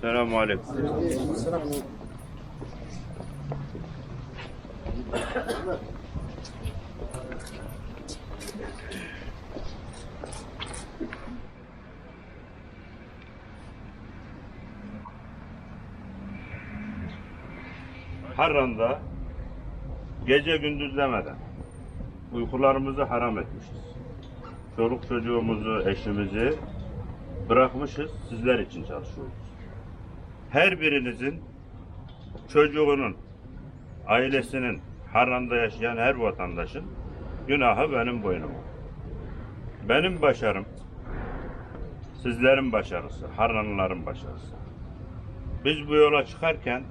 Selamünaleyküm. Selamünaleyküm. Harran'da gece gündüz demeden uykularımızı haram etmişiz. Çoluk çocuğumuzu, eşimizi bırakmışız, sizler için çalışıyoruz. Her birinizin çocuğunun, ailesinin, Harran'da yaşayan her vatandaşın günahı benim boynuma. Benim başarım, sizlerin başarısı, Harranlıların başarısı. Biz bu yola çıkarken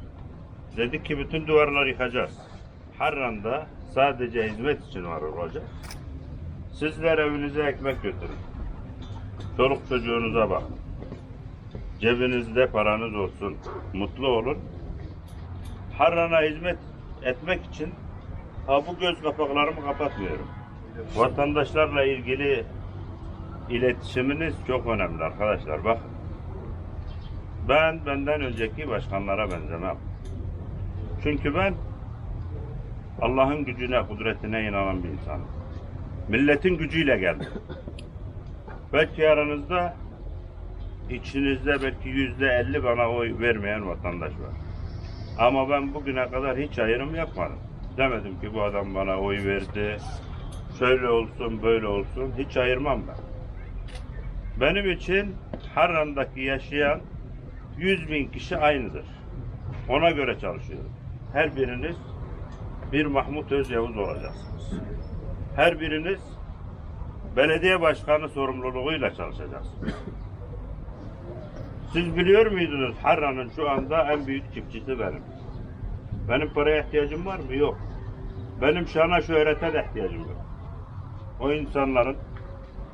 dedik ki bütün duvarları yıkacağız. Harran'da sadece hizmet için var olacak. Sizler evinize ekmek götürün. Çoluk çocuğunuza bakın. Cebinizde paranız olsun. Mutlu olun. Harran'a hizmet etmek için ha bu göz kapaklarımı kapatmıyorum. Vatandaşlarla ilgili iletişiminiz çok önemli arkadaşlar. Bakın. Ben benden önceki başkanlara benzemem. Çünkü ben Allah'ın gücüne, kudretine inanan bir insanım. Milletin gücüyle geldim. Belki aranızda içinizde belki yüzde elli bana oy vermeyen vatandaş var. Ama ben bugüne kadar hiç ayrım yapmadım. Demedim ki bu adam bana oy verdi. Şöyle olsun, böyle olsun. Hiç ayırmam ben. Benim için Harran'daki yaşayan 100 bin kişi aynıdır. Ona göre çalışıyorum. Her biriniz bir Mahmut Özyavuz olacaksınız. Her biriniz belediye başkanı sorumluluğuyla çalışacaksınız. Siz biliyor muydunuz Harran'ın şu anda en büyük çiftçisi benim. Benim paraya ihtiyacım var mı? Yok. Benim şana şöhrete de ihtiyacım yok. O insanların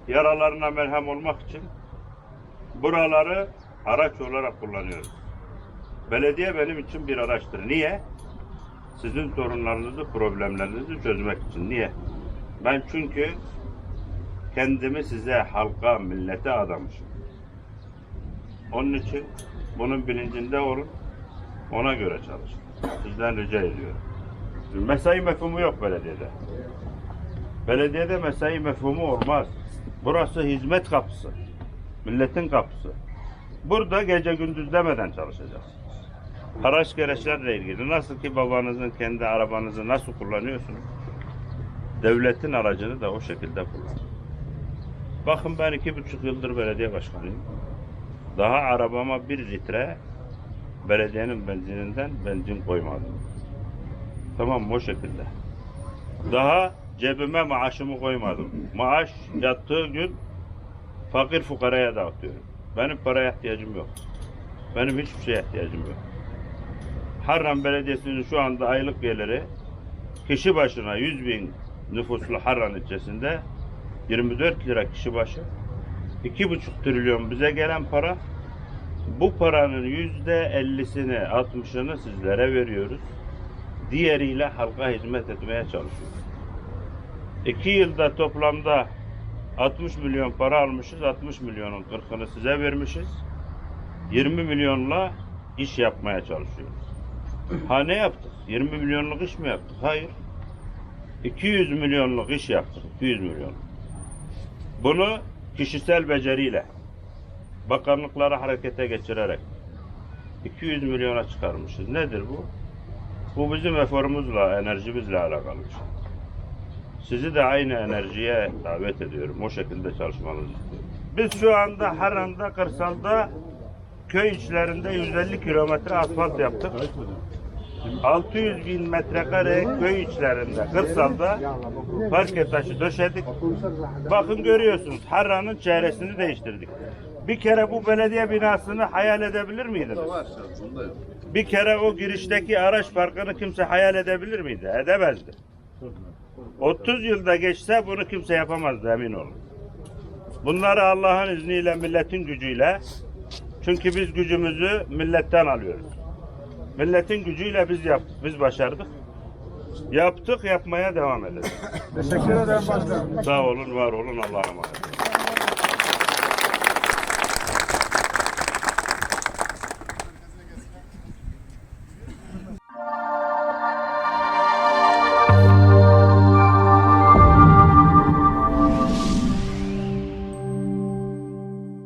yaralarına merhem olmak için buraları araç olarak kullanıyoruz. Belediye benim için bir araçtır. Niye? Sizin sorunlarınızı, problemlerinizi çözmek için. Niye? Ben çünkü kendimi size, halka, millete adamışım. Onun için bunun bilincinde olun, ona göre çalışın. Sizden rica ediyorum. Mesai mefhumu yok belediyede. Belediyede mesai mefhumu olmaz. Burası hizmet kapısı. Milletin kapısı. Burada gece gündüz demeden çalışacağız. Araç gereçlerle ilgili nasıl ki babanızın kendi arabanızı nasıl kullanıyorsunuz? Devletin aracını da o şekilde kullan. Bakın ben iki buçuk yıldır belediye başkanıyım. Daha arabama bir litre belediyenin benzininden benzin koymadım. Tamam o şekilde. Daha cebime maaşımı koymadım. Maaş yattığı gün fakir fukaraya dağıtıyorum. Benim paraya ihtiyacım yok. Benim hiçbir şeye ihtiyacım yok. Harran Belediyesi'nin şu anda aylık geliri kişi başına 100 bin nüfuslu Harran ilçesinde 24 lira kişi başı 2,5 trilyon bize gelen para bu paranın yüzde ellisini 60'ını sizlere veriyoruz. Diğeriyle halka hizmet etmeye çalışıyoruz. İki yılda toplamda 60 milyon para almışız. 60 milyonun 40'ını size vermişiz. 20 milyonla iş yapmaya çalışıyoruz. Ha ne yaptık? 20 milyonluk iş mi yaptık? Hayır. 200 milyonluk iş yaptık. 200 milyon. Bunu kişisel beceriyle, bakanlıkları harekete geçirerek 200 milyona çıkarmışız. Nedir bu? Bu bizim eforumuzla, enerjimizle alakalı şey. Sizi de aynı enerjiye davet ediyorum. O şekilde çalışmanızı. Biz şu anda Harran'da, kırsalda köy içlerinde 150 kilometre asfalt yaptık. 600 bin metrekare köy içlerinde, kırsalda parke taşı döşedik. Bakın görüyorsunuz Harran'ın çevresini değiştirdik. Bir kere bu belediye binasını hayal edebilir miydiniz? Bir kere o girişteki araç parkını kimse hayal edebilir miydi? Edemezdi. 30 yılda geçse bunu kimse yapamazdı emin olun. Bunları Allah'ın izniyle, milletin gücüyle çünkü biz gücümüzü milletten alıyoruz. Milletin gücüyle biz yaptık, biz başardık. Yaptık, yapmaya devam edeceğiz. Teşekkür ederim başkanım. Sağ olun, var olun, Allah'a emanet.